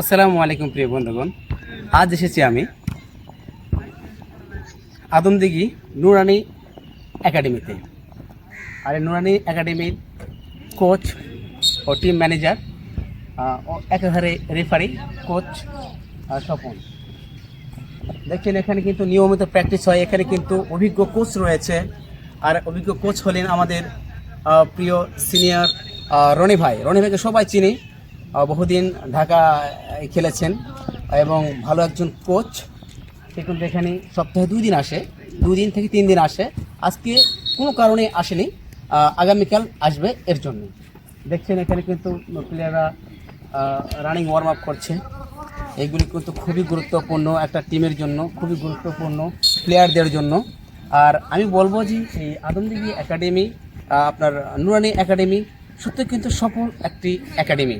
আসসালামু আলাইকুম প্রিয় বন্ধুগণ, আজ এসেছি আমি আদমদিঘি নুরানি একাডেমিতে। আর নুরানি একাডেমির কোচ ও টিম ম্যানেজার ও একাধারে রেফারি কোচ স্বপন। দেখছেন, এখানে কিন্তু নিয়মিত প্র্যাকটিস হয়, এখানে কিন্তু অভিজ্ঞ কোচ রয়েছে। আর অভিজ্ঞ কোচ হলেন আমাদের প্রিয় সিনিয়র রনি ভাই। রনি ভাইকে সবাই চিনি। বহুদিন ঢাকা খেলেছেন এবং ভালো একজন কোচ। কিন্তু এখানে সপ্তাহে দুই দিন আসে, দুই দিন থেকে তিন দিন আসে। আজকে কোনো কারণে আসেনি আগামীকাল আসবে এর জন্য। দেখছেন এখানে কিন্তু প্লেয়াররা রানিং ওয়ার্ম আপ করছে। এইগুলি কিন্তু খুবই গুরুত্বপূর্ণ একটা টিমের জন্য, খুবই গুরুত্বপূর্ণ প্লেয়ারদের জন্য। আর আমি বলব যে, এই আদমদিঘি একাডেমি আপনার নুরানি একাডেমি সত্যি কিন্তু সফল একটি একাডেমি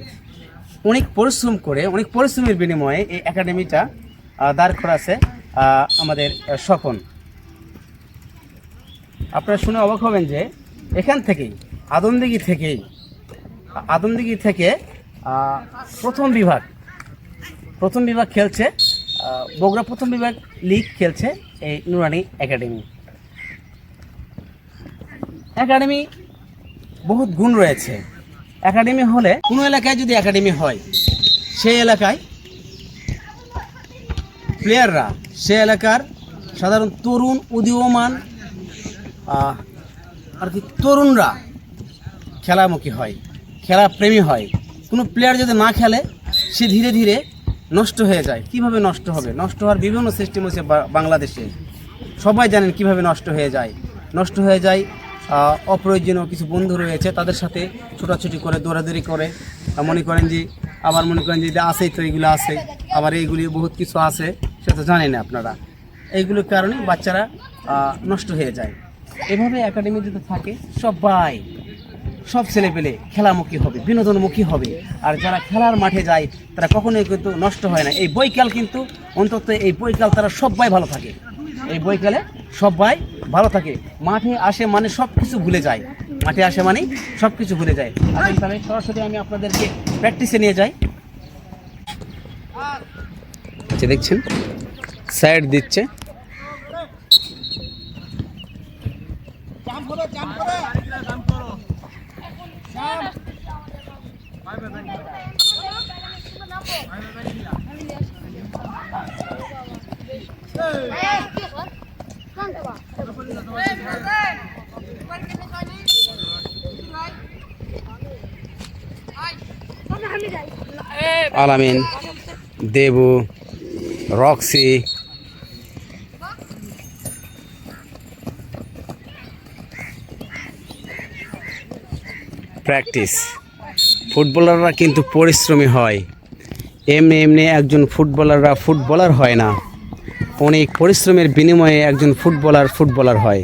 অনেক পরিশ্রম করে, অনেক পরিশ্রমের বিনিময়ে এই একাডেমিটা দাঁড় করাছে আমাদের স্বপন। আপনারা শুনে অবাক হবেন যে, এখান থেকেই, আদমদিঘি থেকেই, আদমদিঘি থেকে প্রথম বিভাগ প্রথম বিভাগ খেলছে বগুড়া প্রথম বিভাগ লিগ খেলছে এই নুরানি একাডেমি। একাডেমি বহুত গুণ রয়েছে। একাডেমি হলে কোনো এলাকায় যদি একাডেমি হয়, সেই এলাকায় প্লেয়াররা সে এলাকার সাধারণ তরুণ, উদীয়মান আর কি তরুণরা খেলামুখী হয়, খেলা প্রেমী হয়। কোনো প্লেয়ার যদি না খেলে, সে ধীরে ধীরে নষ্ট হয়ে যায়। কীভাবে নষ্ট হবে? নষ্ট হওয়ার বিভিন্ন সিস্টেম হচ্ছে বাংলাদেশে। সবাই জানেন কীভাবে নষ্ট হয়ে যায়। নষ্ট হয়ে যায় অপ্রয়োজনীয় কিছু বন্ধু রয়েছে তাদের সাথে ছোটাছুটি করে, দৌড়াদৌড়ি করে। মনে করেন যে, আবার মনে করেন যে আসেই তো এইগুলো আছে, আবার এইগুলি বহুত কিছু আছে, সেটা জানেন না আপনারা। এইগুলোর কারণে বাচ্চারা নষ্ট হয়ে যায়। এভাবে একাডেমি যদি থাকে সবাই। সব ছেলেপেলে খেলামুখী হবে, বিনোদনমুখী হবে। আর যারা খেলার মাঠে যায়, তারা কখনোই কিন্তু নষ্ট হয় না। এই বৈকাল কিন্তু অন্তত এই বৈকাল তারা সবাই ভালো থাকে। এই বৈকালে সবাই ভালো থাকে। মাঠে আসে মানে সব কিছু ভুলে যায়। মাঠে আসে মানে সব কিছু ভুলে যায়। তাহলে সরাসরি আমি আপনাদেরকে প্র্যাকটিসে নিয়ে যাই। আচ্ছা দেখছেন? সাইড দিচ্ছে। আলামিন দেবু, রক্সি। প্র্যাকটিস ফুটবলাররা কিন্তু পরিশ্রমী হয়। এমনি এমনি একজন ফুটবলাররা ফুটবলার হয় না। অনেক পরিশ্রমের বিনিময়ে একজন ফুটবলার ফুটবলার হয়।